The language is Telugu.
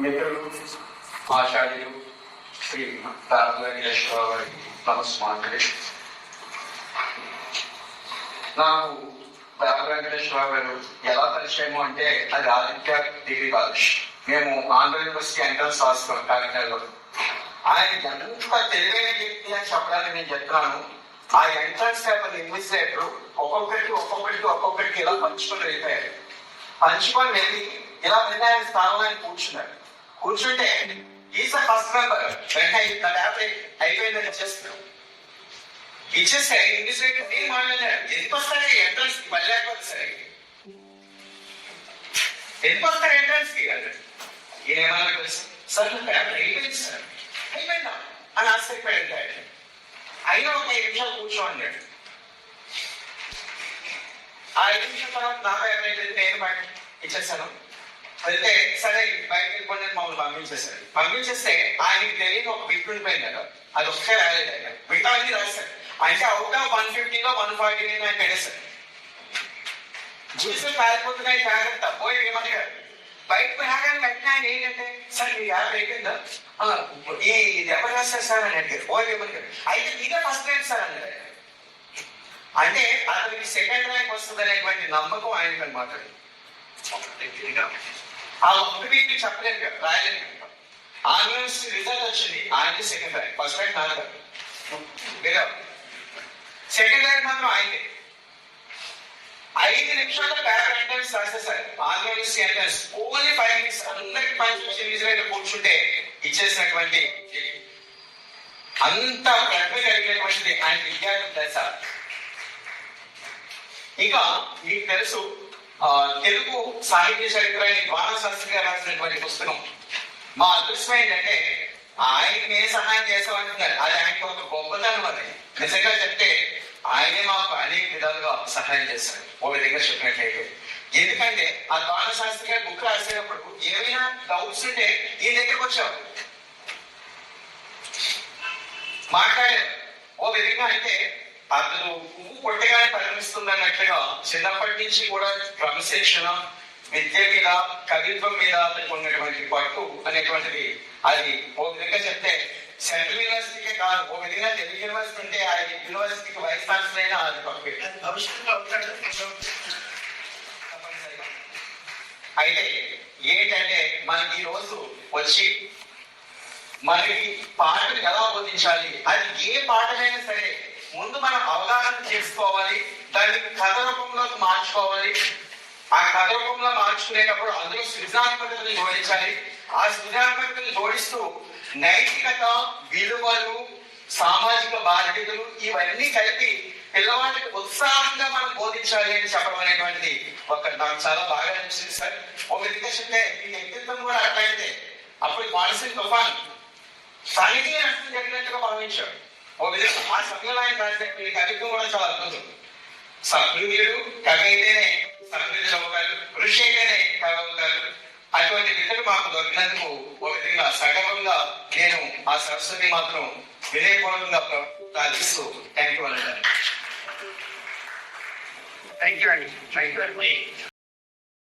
మిత్రులు ఆచార్యులు శ్రీ వెంకటేశ్వర గారికి నమస్మాంజలి నాకు దార వెంకటేశ్వర గారు ఎలా పరిచయము అంటే అది ఆదిత్య డిగ్రీ కాలేజ్. మేము ఆంధ్ర యూనివర్సిటీ ఎంట్రన్స్ రాస్తున్నాం కాకినాడలో ఆయన ఎంత తెలివైన వ్యక్తి అని చెప్పడానికి నేను చెప్తున్నాను. ఆ ఎంట్రన్స్ పేపర్ ఇంగ్లీష్ లెటర్ ఒక్కొక్కరికి ఒక్కొక్కరికి ఒక్కొక్కరికి ఇలా పంచుకొని వెళ్ళిపోయారు. పంచుకొని వెళ్ళి ఇలా వెళ్ళి ఆయన స్థానంలో ఆయన కూర్చున్నాడు కూర్చుంటే ఈస ఫస్ట్ మెంబర్ వెంటనే నా పేపర్ అయిపోయిందని చేస్తున్నాం ఇచ్చేస్తే ఇంగ్లీష్ లెటర్ ఏం ఎందుకు వస్తాడు ఎంట్రన్స్కి? మళ్ళీ లేకపోతే సరే. ఎందుకు వస్తారు ఎంట్రన్స్కి? ఏమన్నా తెలుసు సార్ అయిపోయింది సార్. అయిపోయిందా? అని ఆశ్చర్యపోయాడు అయినా ఒక ఐదు నిమిషాలు కూర్చోండి ఆ ఐదు నిమిషాల తర్వాత నాకు పేపర్ నేను బయట ఇచ్చేసాను వెళ్తే సరే బయటకు వెళ్ళిపోండి అని మమ్మల్ని పంపించేశారు పంపించేస్తే ఆయనకి తెలియని ఒక బిట్ ఉండిపోయింది కదా అది ఒక్కటే రాలేదు ఆయన. మిగతా అన్ని రాశారు అంటే అవుట్ ఆఫ్ వన్ ఫిఫ్టీలో వన్ ఫార్టీ నైన్ ఆయన పెట్టేశారు చూసి పారిపోతున్నాయి జాగ్రత్త పోయి ఏమన్నారు బయటకు రాగానే వెంటనే ఆయన ఏంటంటే సార్ మీ యాప్ అయిపోయిందా? ఈ ఎవరు రాశారు సార్ అని అడిగారు పోయి ఏమన్నారు అయితే ఇదే ఫస్ట్ ర్యాంక్ సార్ అన్నారు అంటే అతనికి సెకండ్ ర్యాంక్ వస్తుంది అనేటువంటి నమ్మకం ఆయనకి అనమాట ఆ ఒక్క వీక్ చెప్పలేను కదా రాయలేను కదా. ఆ రిజల్ట్ వచ్చింది ఆయన సెకండ్ ర్యాంక్ ఫస్ట్ ర్యాంక్ నాన్న సెకండ్ ర్యాంక్ మాత్రం ఆయనే ఐదు నిమిషాల్లో పేపర్ రాసే రాసేసారు. Andhra Pradesh entrance only five minutes అందరికి పని సిరీస్ అయితే కూర్చుంటే ఇచ్చేసినటువంటి అంత ప్రతిభ కలిగినటువంటిది ఆయన విద్యార్థి తెలుసా ఇంకా మీకు తెలుసు తెలుగు సాహిత్య చరిత్రని బాలశాస్త్రి గారు రాసినటువంటి పుస్తకం మా అదృష్టం ఏంటంటే ఆయనకి ఏ సహాయం చేస్తామంటున్నారు. అది ఆయనకి ఒక గొప్పతనం అది. నిజంగా చెప్తే ఆయనే మాకు అనేక విధాలుగా సహాయం చేస్తారు. ఓ విధంగా చెప్పినట్లయితే. ఎందుకంటే ఆ బాలశాస్త్రి గారు బుక్ రాసేటప్పుడు ఏమైనా డౌట్స్ ఉంటే ఈ దగ్గరకు వచ్చావు మాట్లాడారు. ఓ విధంగా అంటే అతను పువ్వు కొట్టగానే పరిగణిస్తుంది అన్నట్లుగా చిన్నప్పటి నుంచి కూడా క్రమశిక్షణ విద్య మీద కవిత్వం మీద అతనికి ఉన్నటువంటి పట్టు అనేటువంటిది అది ఓ విధంగా చెప్తే సెంట్రల్ యూనివర్సిటీకే కాదు ఓ విధంగా తెలుగు యూనివర్సిటీ ఉంటే ఆ యూనివర్సిటీకి వైస్ ఛాన్సలర్ అయినా అది భవిష్యత్తులో. అయితే ఏంటంటే మనకి ఈ రోజు వచ్చి మనకి పాటను ఎలా బోధించాలి అది ఏ పాటనైనా సరే ముందు మనం అవగాహన చేసుకోవాలి దాన్ని కథ రూపంలోకి మార్చుకోవాలి. ఆ కథ రూపంలో మార్చుకునేటప్పుడు అందులో సృజనాత్మకతను జోడించాలి. ఆ సృజనాత్మకతను జోడిస్తూ నైతికత విలువలు సామాజిక బాధ్యతలు ఇవన్నీ కలిపి పిల్లవాడికి ఉత్సాహంగా మనం బోధించాలి అని చెప్పడం అనేటువంటిది ఒక నాకు చాలా బాగా అనిపిస్తుంది సార్. ఒక విధంగా మీ ఈ వ్యక్తిత్వం కూడా అట్లయితే అప్పుడు మానసిక తుఫాన్. సాహితీ నష్టం జరిగినట్టుగా భావించాడు ఓ విధంగా ఆ సమయంలో ఆయన రాసినటువంటి కవిత్వం కూడా చాలా అద్భుతం సభ్యుడు కవి అయితేనే సభ్యులు చదువుతారు కృషి అయితేనే కవి అవుతారు. అటువంటి మిత్రులు మాకు దొరికినందుకు ఓ విధంగా సగర్వంగా నేను ఆ సరస్వతి మాత్రం వినయపూర్వకంగా ప్రార్థిస్తూ థ్యాంక్ యూ అంటారు థ్యాంక్ యూ అండి థ్యాంక్ యూ